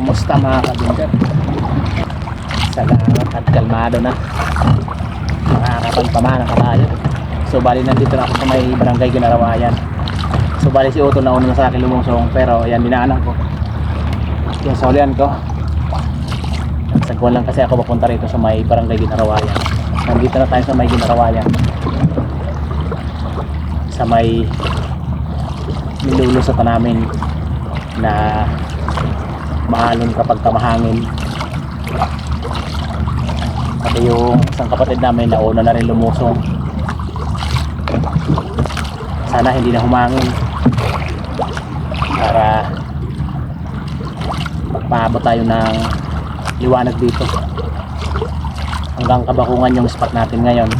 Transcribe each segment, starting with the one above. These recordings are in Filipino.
Kumusta mga kabinter? Salamat at kalmado na. Makakapagpamana ka tayo. So bali nandito na ako sa may barangay Ginarawayan. So bali si Otto na una sa akin lumusong pero ayan dinaanan ko. Yung saulian ko. Sagwan lang kasi ako papunta rito sa may barangay Ginarawayan. Nandito na tayo sa may Ginarawayan. Sa may nilulusot na namin na maalon kapag kamahangin. Pati yung isang kapatid namin nauna na rin lumusong. Sana hindi na humangin para magpaabot tayo ng liwanag dito. Hanggang kabakungan yung spot natin ngayon.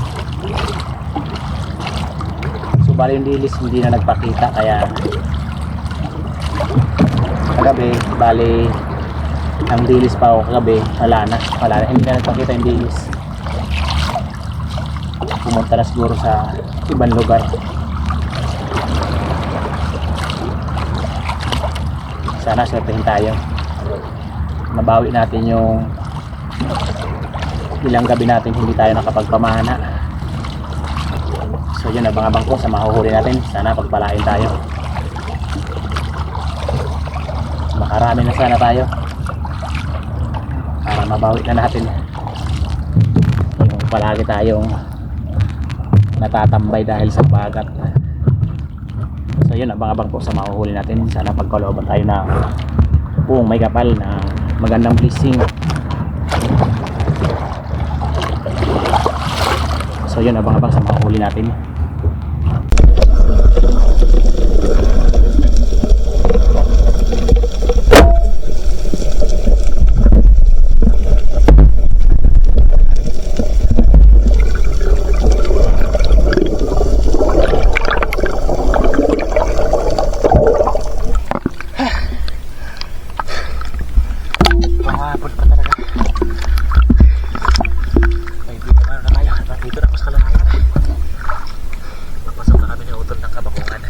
So bali yung dilis hindi na nagpakita kaya kagabi bali ang dilis pa ako kagabi wala na wala na. Hindi na nagpakita yung dilis pumunta na siguro sa ibang lugar. Sana swertehin tayo. Mabawi natin yung ilang gabi natin hindi tayo nakapagpamana. So yun abang-abang ko sa mahuhuli natin. Sana pagpalain tayo. Makarami na sana tayo mabawi na natin. Yung palagi tayong natatambay dahil sa bagat. So yun abang-abang po sa mahuhuli natin. Sana pagkalooban tayo ng buong may kapal na magandang blessing. So yun abang-abang sa mahuhuli natin Mahapon pa talaga. May dito na na tayo. Nandito na ako sa kalamayan. Papasok na kami ni Utol ng kabakungan.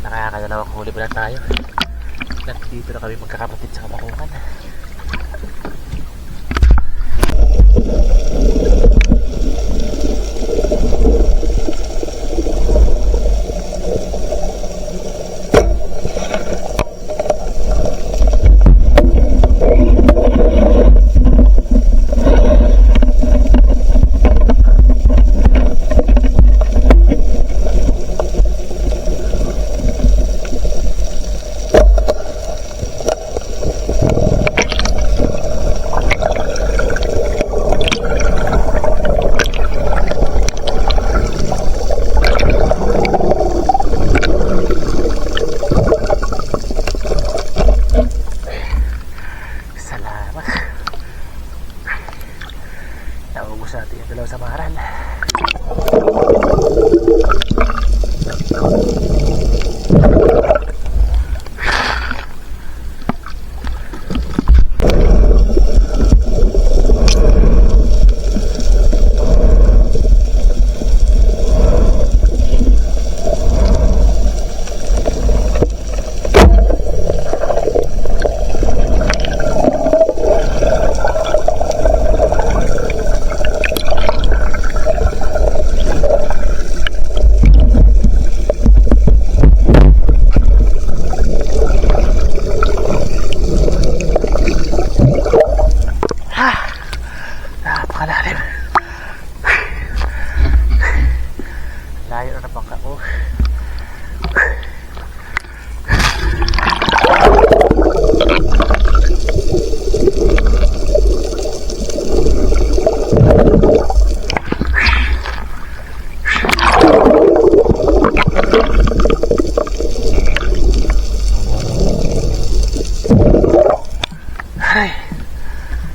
Nakakadalawang huli pa lang tayo. Nandito na kami magkakapatid sa kabakungan.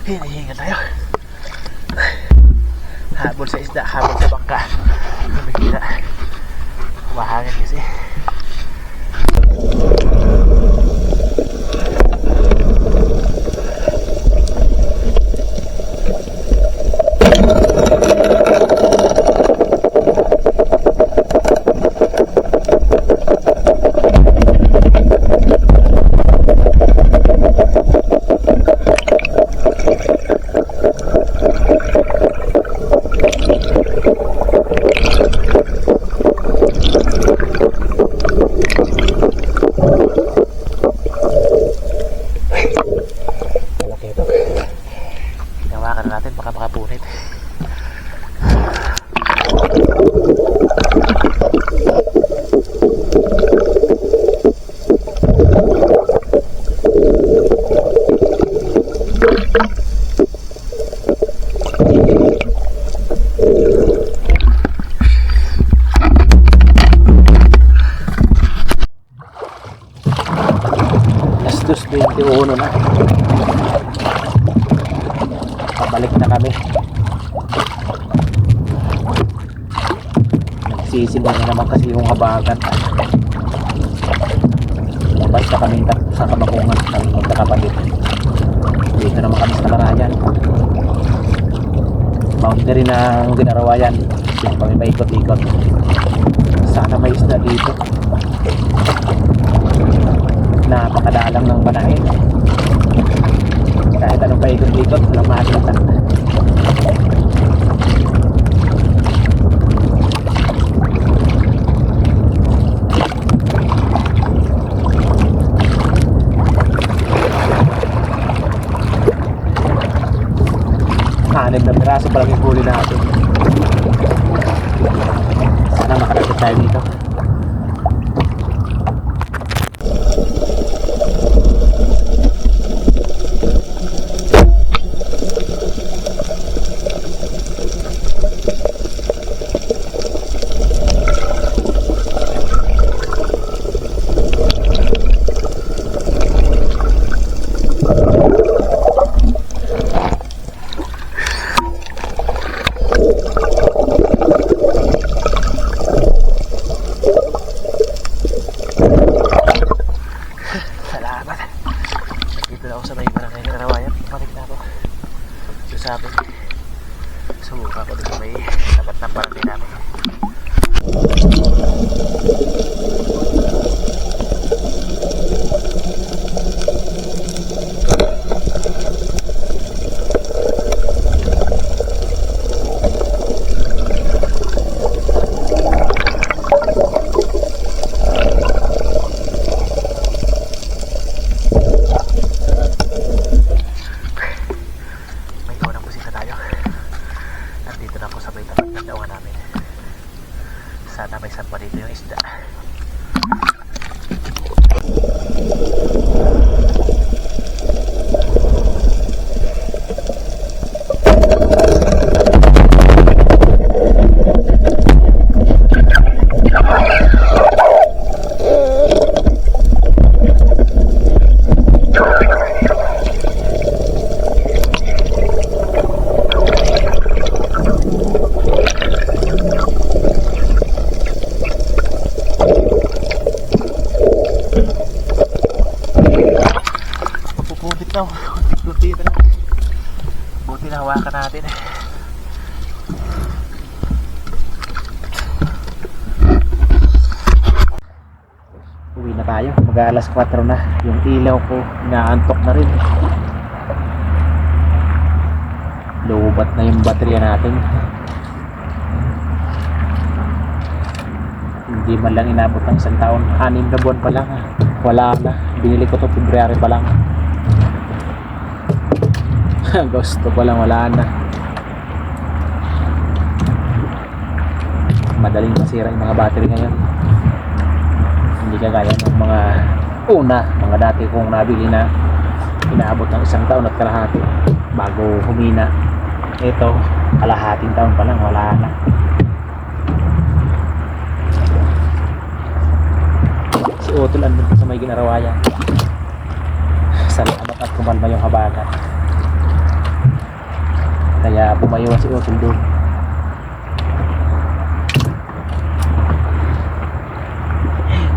Hinihinga tayo. Habol sa isda, habol sa bangka. Nakikita. Mahangin kasi. 21 na. Pabalik na kami. Nagsisiba na naman kasi yung habagan. Labas na kami sa kabakungan. Kami magkakapatid. Dito naman kami sa Kalarayan. Boundary ng ginarawayan yan. Kami paikot-ikot sana may isda dito. Sumuka dito sa may tapat ng barangay namin. May kaunang busisa tayo. Nandito na ako sa may tapat ng daungan namin. Sana may sampa dito yung isda. Na. Kunti na. Buti na hawakan natin. Uwi na tayo. Mag alas 4 na. Yung ilaw ko, inaantok na rin. Lubat na yung baterya natin. Hindi man lang inabot ng isang taon. Anim na buwan pa lang. Wala na. Binili ko to February pa lang. Agosto pa lang wala na. Madaling masira yung mga battery ngayon. Hindi kagaya ng mga una, mga dati kong nabili na inaabot ng isang taon at kalahati bago humina. Ito, kalahating taon pa lang wala na. Si Utol andun sa may ginarawayan. Salamat at kumalma yung habagat kaya pumayo si Osil doon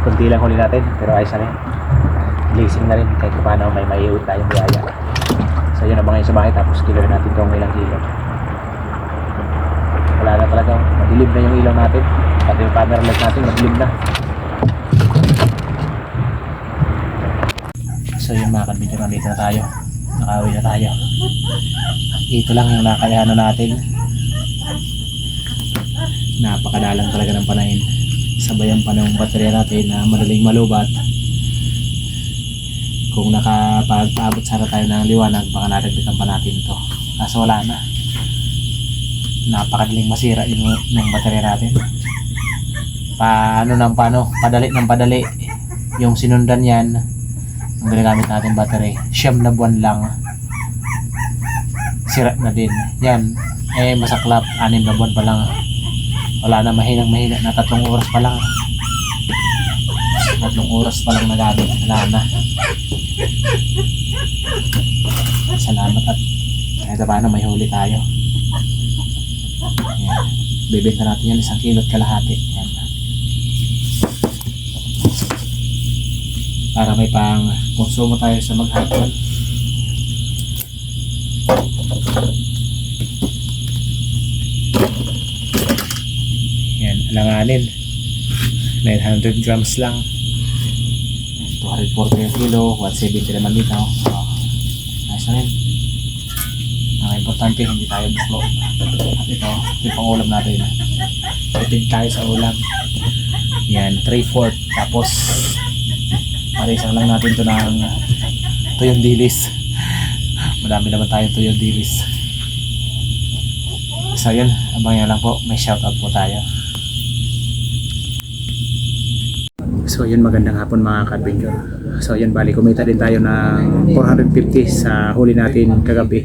konti lang huli natin pero ayos na rin. Blazing na rin kahit paano may maiiwit tayong biyaya. So yun abang ngayon sa bahay tapos killer natin itong ilang kilo. Wala na talaga madilim na yung ilaw natin. Pati yung camera light natin madilim na. So yun mga kanbidyo nandito na tayo. Nakawi na tayo ito lang yung nakayano natin. Napakadalang talaga ng panahin sabayan pa ng baterya natin na madaling malubat. Kung nakapag-abot sana tayo ng liwanag baka nadagdagan pa natin to kaso wala na. Napakadaling masira yung, yung baterya natin. Paano ng paano? Padali ng padali. Yung sinundan yan ang ginagamit natin battery siyam na buwan lang sira na din. Yan. Eh masaklap. Anim na buwan pa lang. Wala na mahinang mahina na. Tatlong oras pa lang. Tatlong oras pa lang nagamit wala na. Salamat at kahit paano may huli tayo. Yan. Bibenta natin yan isang kilo at kalahati. Yan. Para may pang konsumo tayo sa maghapon yan alanganin 900 grams lang. 240 yung kilo 170 naman dito. Oh, nice na rin. Ang importante hindi tayo buklo. At ito yung pang ulam natin. Tipid tayo sa ulam. Yan 3-4 tapos Parisang lang natin to ng tuyong dilis. Madami naman tayong tuyong dilis. So yun, abangan lang po. May shoutout po tayo. So yun, magandang hapon mga ka-adventure. So yun, bali kumita din tayo ng 450 sa huli natin kagabi.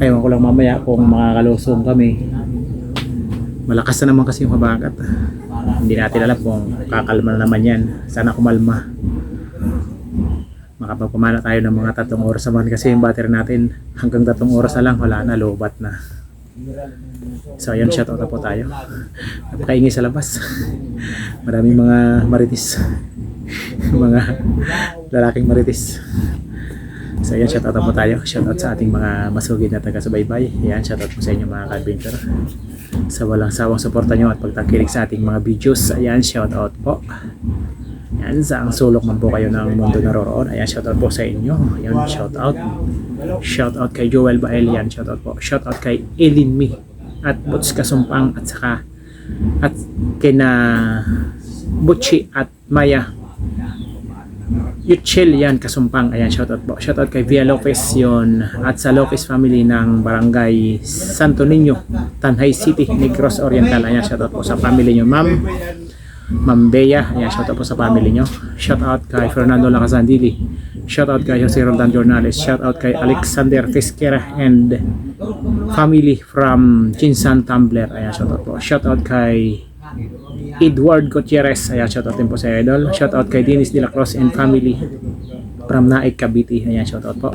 Ayun ko lang mamaya kung makakalusong kami. Malakas na naman kasi yung habagat. Hindi natin alam kung kakalma na naman yan. Sana kumalma. Makapagpamana tayo ng mga tatlong oras naman kasi yung battery natin hanggang tatlong oras na lang wala na, lobat na. So ayan, shoutout na po tayo. Napakaingay sa labas. Maraming mga maritis. mga lalaking maritis. So ayan, shoutout na po tayo. Shoutout sa ating mga masugid na taga-subaybay. Ayan, shoutout po sa inyo mga ka-adventure sa walang sawang suporta nyo at pagtakilig sa ating mga videos. Ayan, shout out po. Ayan, sa ang sulok man po kayo ng mundo naroroon. Ayan, shout out po sa inyo. Ayan, shout out. Shout out kay Joel Bael. Ayan, shout out po. Shout out kay Elin Mi at Butch Kasumpang at saka at kina Butchi at Maya Yuchel yan kasumpang. Ayan shoutout po. Shoutout kay Via Lopez yon at sa Lopez family ng barangay Santo Niño Tanhay City Negros Oriental. Ayan shoutout po sa family nyo ma'am Ma'am Bea ayan shoutout po sa family nyo shoutout kay Fernando Lacasandili shoutout kay Jose Roldan Jornales shoutout kay Alexander Fisquera and family from Jinsan Tumblr ayan shoutout po shoutout kay Edward Gutierrez. Ayan, shoutout din po sa idol. Shoutout kay Dennis De La Cruz and family from Naik, Cavite. Ayan, shoutout po.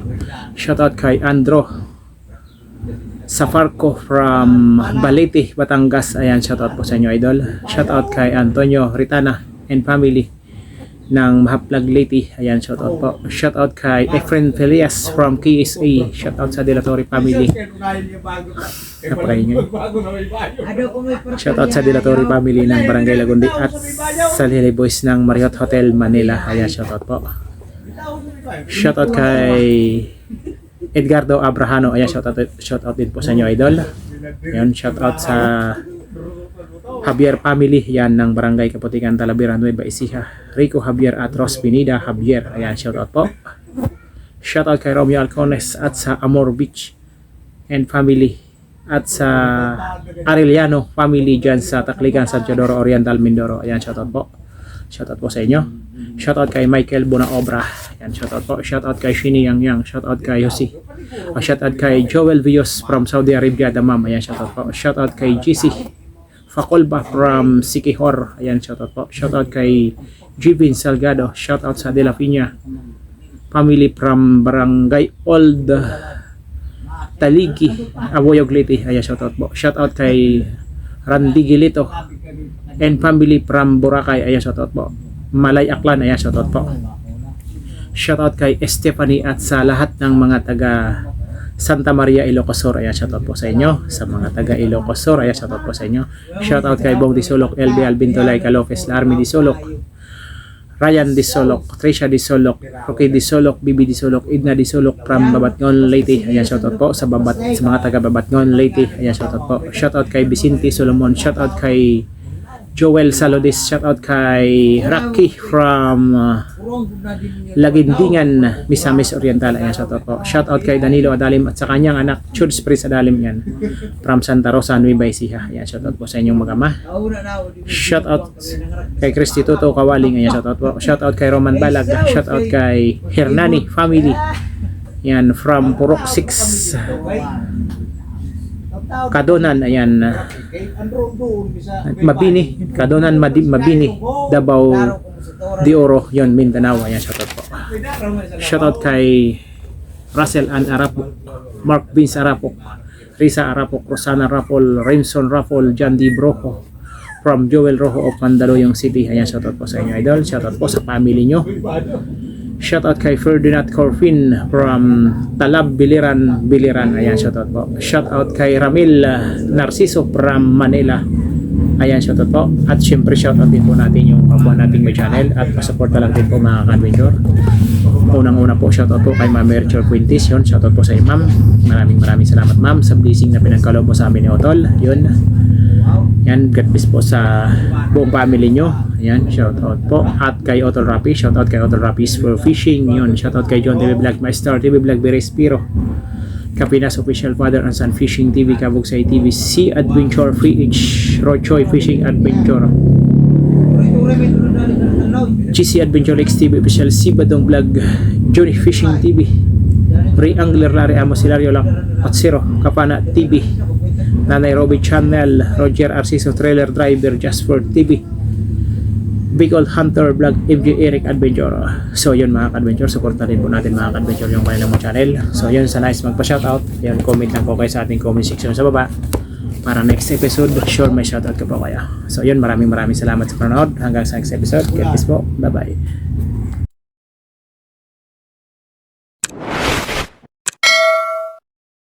Shoutout kay Andro Safarco from Balete, Batangas. Ayan, shoutout po sa inyo, idol. Shoutout kay Antonio Ritana and family ng Mahaplag Leyte. Ayan, shoutout po. Shoutout kay Efren Felias from KSA. Shoutout sa Delatory family. Napakaingay. Shoutout sa Dilatory family ng Barangay Lagundi at sa Lily Boys ng Marriott Hotel Manila. Ayan, shoutout po. Shoutout kay Edgardo Abrahano. Ayan, shoutout, shoutout din po sa inyo, idol. Ayan, shoutout sa Javier family. Yan ng Barangay Kaputikan, Talavera, Nueva Ecija. Rico Javier at Ros Pinida Javier. Ayan, shoutout po. Shoutout kay Romeo Alcones at sa Amor Beach and family at sa Arellano family dyan sa Takligan, San Teodoro Oriental, Mindoro. Ayan, shoutout po. Shoutout po sa inyo. Shoutout kay Michael Bonaobra. Ayan, shoutout po. Shoutout kay Shini Yang Yang. Shoutout kay Yossi. Uh, shoutout kay Joel Vios from Saudi Arabia, Damam. Ayan, shoutout po. Shoutout kay GC Fakolba from Sikihor. Ayan, shoutout po. Shoutout kay Jibin Salgado. Shoutout sa De La Piña family from Barangay Old Taligi, Aboyog Leyte. Ayan, shoutout po. Shoutout kay Randy Gilito and family from Boracay ayan shoutout po. Malay Aklan ayan shoutout po. Shoutout kay Stephanie at sa lahat ng mga taga Santa Maria Ilocos Sur ayan shoutout po sa inyo. Sa mga taga Ilocos Sur ayan shoutout po sa inyo. Shoutout kay Bong Disolok LB Alvin Tolay Calopes Larmy Disolok Ryan Disolok, Trisha Disolok, Rocky Disolok, Bibi Disolok, Idna Disolok from Babatngon, Leyte. Ayan, shoutout po sa babat sa mga taga Babatngon, Leyte. Ayan, shoutout po. Shoutout kay Vicente Solomon, shoutout kay Joel Salodis, shoutout kay Rocky from uh, Lagindingan, Misamis Oriental. Ayan, shoutout po. Shoutout kay Danilo Adalim at sa kanyang anak, Chuds Prince Adalim yan. From Santa Rosa, Nueva Ecija. Ayan, shoutout po sa inyong mag-ama. Shoutout kay Christy Toto Kawaling. Ayan, shoutout po. Shoutout kay Roman Balag. Shoutout kay Hernani Family. Yan, from Purok 6. Kadonan, ayan. Mabini. Kadonan, Mabini. Davao de Oro. Yon, Mindanao. Ayan, shoutout po. Shoutout kay Russell Ann Arapok. Mark Vince Arapok. Risa Arapok. Rosana Rapol. Remson Rapol. John D. Broco. From Joel Rojo of Mandaluyong City. Ayan, shoutout po sa inyo, idol. Shoutout po sa family nyo. Shoutout kay Ferdinand Corfin from Talab, Biliran, Biliran. Ayan, shoutout po. Shoutout kay Ramil Narciso from Manila. Ayan, shoutout po. At syempre, shoutout din po natin yung kapwa nating may channel at pasuporta lang din po mga ka-adventure. Unang-una po, shoutout po kay Ma'am Merchel Quintis. Yun, shoutout po sa iyo. Maraming maraming salamat, Ma'am, sa blessing na pinagkaloob mo sa amin ni Otol. Yun. Yan, God bless po sa buong family nyo. Ayan, shout out po. At kay Otol Rapi, shout out kay Otol Rapis for fishing. Yun, shout out kay John TV Vlog, My Star TV Vlog, Berespiro. Kapinas Official Father and Son Fishing TV, Kabugsay TV, Sea Adventure Free H, Rochoy Fishing Adventure. GC Adventure X TV Official, Si Badong Vlog, Johnny Fishing TV. Ray Angler Larry Amos Hilario Lang at Kapana TV Nanay Robby Channel Roger Arciso Trailer Driver Just for TV Bicol Hunter Vlog MJ Eric Adventure. So yun mga ka-adventure supportan rin po natin mga ka-adventure yung kanilang mga channel. So yun sa nice magpa-shoutout yun comment lang po kayo sa ating comment section sa baba. Para next episode sure may shoutout ka po kaya so yun maraming maraming salamat sa panonood. Hanggang sa next episode get this po. Bye bye